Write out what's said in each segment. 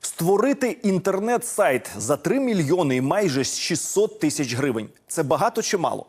Створити інтернет-сайт за 3 мільйони і майже 600 тисяч гривень. Це багато чи мало?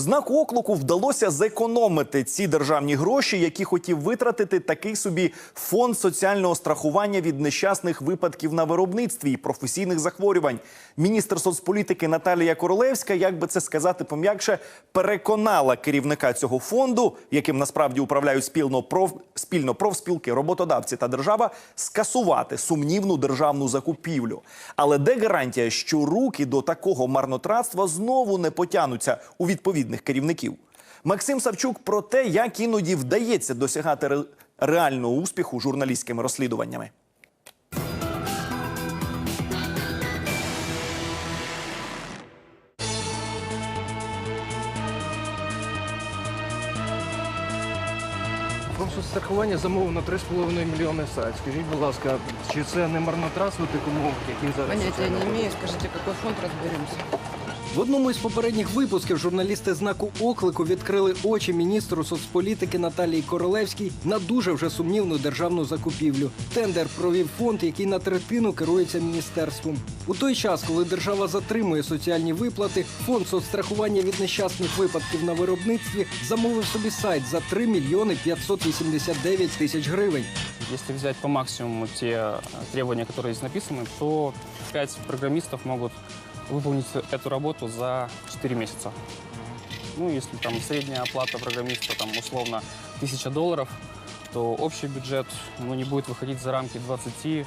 Знаку оклику вдалося зекономити ці державні гроші, які хотів витратити такий собі фонд соціального страхування від нещасних випадків на виробництві і професійних захворювань. Міністр соцполітики Наталія Королевська, як би це сказати пом'якше, переконала керівника цього фонду, яким насправді управляють спільно пров спільно профспілки, роботодавці та держава, скасувати сумнівну державну закупівлю. Але де гарантія, що руки до такого марнотратства знову не потянуться у відповідних керівників? Максим Савчук про те, як іноді вдається досягати реального успіху журналістськими розслідуваннями. Фонд соцстрахування замовив на 3,5 мільйони сайт. Скажіть, будь ласка, чи це не марнотратство тих умов, які зараз? Соціально не имею. Скажите, какой фонд разберемся. В одному із попередніх випусків журналісти знаку оклику відкрили очі міністру соцполітики Наталії Королевській на дуже вже сумнівну державну закупівлю. Тендер провів фонд, який на третину керується міністерством. У той час, коли держава затримує соціальні виплати, фонд соцстрахування від нещасних випадків на виробництві замовив собі сайт за 3 мільйони 589 тисяч гривень. Если взять по максимуму те э, требования, которые здесь написаны, то 5 программистов могут выполнить эту работу за 4 месяца. Ну, если там средняя оплата программиста там условно 1000 долларов, то общий бюджет ну, не будет выходить за рамки 20-25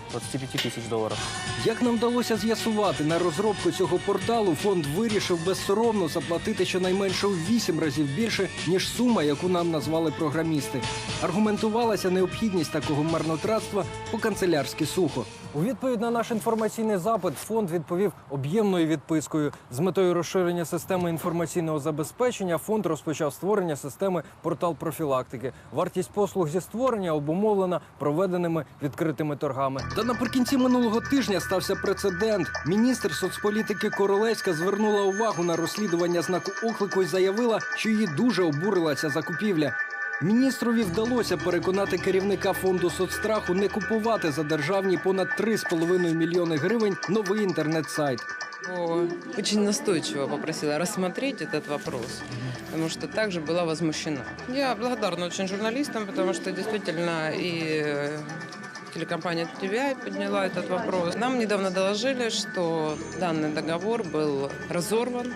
тысяч долларов. Як нам вдалося з'ясувати, на розробку цього порталу фонд вирішив безсоромно заплатити щонайменше у вісім разів більше, ніж сума, яку нам назвали програмісти. Аргументувалася необхідність такого марнотратства по-канцелярськи сухо. У відповідь на наш інформаційний запит фонд відповів об'ємною відпискою. З метою розширення системи інформаційного забезпечення фонд розпочав створення системи портал профілактики. Вартість послуг зі створення обумовлена проведеними відкритими торгами. Та наприкінці минулого тижня стався прецедент. Міністр соцполітики Королевська звернула увагу на розслідування знаку оклику і заявила, що її дуже обурила ця закупівля. Міністрові вдалося переконати керівника фонду соцстраху не купувати за державні понад 3,5 мільйони гривень новий інтернет-сайт. О, Очень настойчиво попросила рассмотреть этот вопрос, потому что также была возмущена. Я благодарна очень журналистам, потому что действительно и э, телекомпания TVI подняла этот вопрос. Нам недавно доложили, что данный договор был разорван,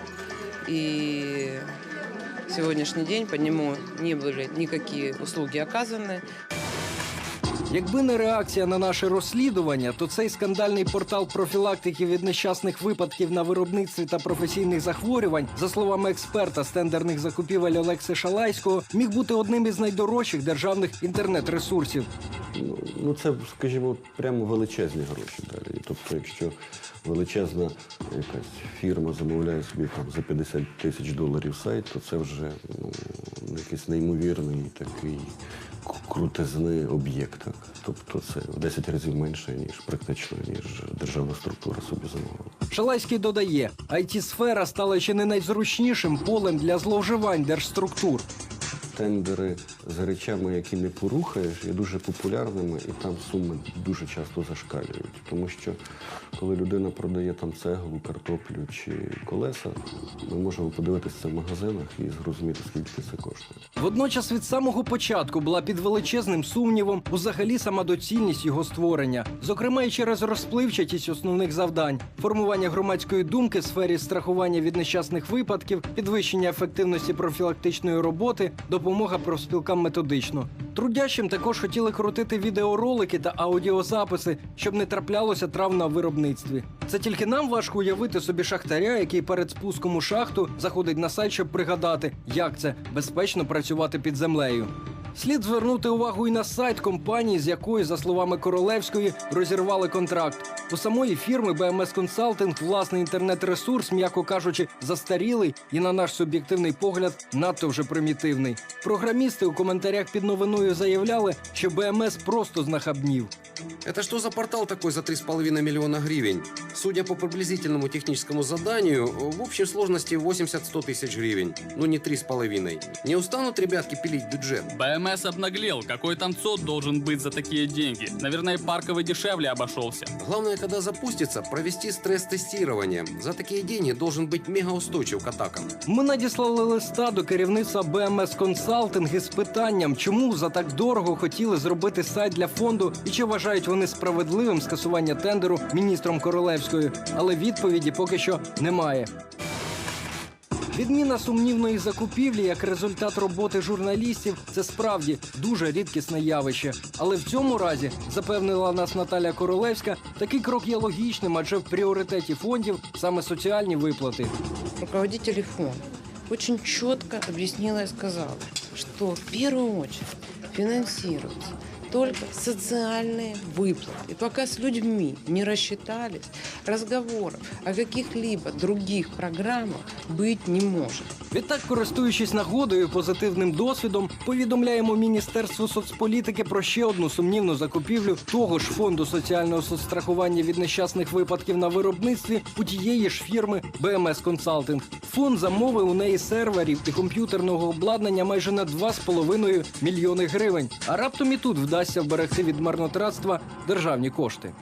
и сегодняшний день по нему не были никакие услуги оказаны. Якби не реакція на наше розслідування, то цей скандальний портал профілактики від нещасних випадків на виробництві та професійних захворювань, за словами експерта з тендерних закупівель Олекси Шалайського, міг бути одним із найдорожчих державних інтернет-ресурсів. Ну, ну це, скажімо, прямо величезні гроші далі. Тобто, якщо величезна якась фірма замовляє собі там за 50 тисяч доларів сайт, то це вже ну, якийсь неймовірний такий к- крутизний об'єкт. Тобто це в 10 разів менше, ніж практично, ніж державна структура собі замовила. Шалайський додає, it сфера стала ще не найзручнішим полем для зловживань держструктур. Тендери з речами, які не порухаєш, є дуже популярними, і там суми дуже часто зашкалюють. Тому що коли людина продає там цеглу, картоплю чи колеса, ми можемо подивитися в магазинах і зрозуміти, скільки це коштує. Водночас від самого початку була під величезним сумнівом взагалі сама доцільність його створення, зокрема і через розпливчатість основних завдань, формування громадської думки в сфері страхування від нещасних випадків, підвищення ефективності профілактичної роботи, допомога профспілкам методично. Трудящим також хотіли крутити відеоролики та аудіозаписи, щоб не траплялося трав на виробництві. Це тільки нам важко уявити собі шахтаря, який перед спуском у шахту заходить на сайт, щоб пригадати, як це безпечно працювати під землею. Слід звернути увагу і на сайт компанії, з якою, за словами Королевської, розірвали контракт. У самої фірми BMS Consulting власний інтернет-ресурс, м'яко кажучи, застарілий і, на наш суб'єктивний погляд, надто вже примітивний. Програмісти у коментарях під новиною заявляли, що BMS просто знахабнів. Это что за портал такой за 3,5 миллиона гривен? Судя по приблизительному техническому заданию, в общей сложности 80-100 тысяч гривен. Ну не 3,5. Не устанут ребятки пилить бюджет? БМС БМС обнаглел. Какой там ЦОД должен быть за такие деньги? Наверное, и парковый дешевле обошелся. Главное, когда запустится, провести стресс-тестирование. За такие деньги должен быть мегаустойчив к атакам. Ми надіслали листа до керівництва БМС Консалтинг із питанням, чому за так дорого хотіли зробити сайт для фонду і чи вважають вони справедливим скасування тендеру міністром Королевською. Але відповіді поки що немає. Відміна сумнівної закупівлі як результат роботи журналістів це справді дуже рідкісне явище. Але в цьому разі, запевнила нас Наталя Королевська, такий крок є логічним, адже в пріоритеті фондів саме соціальні виплати. руководитель фонда очень четко объяснила и сказала, что в первую очередь финансируются только социальные выплаты. И пока с людьми не рассчитались, разговоров о каких-либо других программах быть не может. Відтак, користуючись нагодою і позитивним досвідом, повідомляємо Міністерству соцполітики про ще одну сумнівну закупівлю того ж фонду соціального соцстрахування від нещасних випадків на виробництві у тієї ж фірми БМС Консалтинг. Фонд замовив у неї серверів і комп'ютерного обладнання майже на 2,5 мільйони гривень. А раптом і тут вдасться вберегти від марнотратства державні кошти.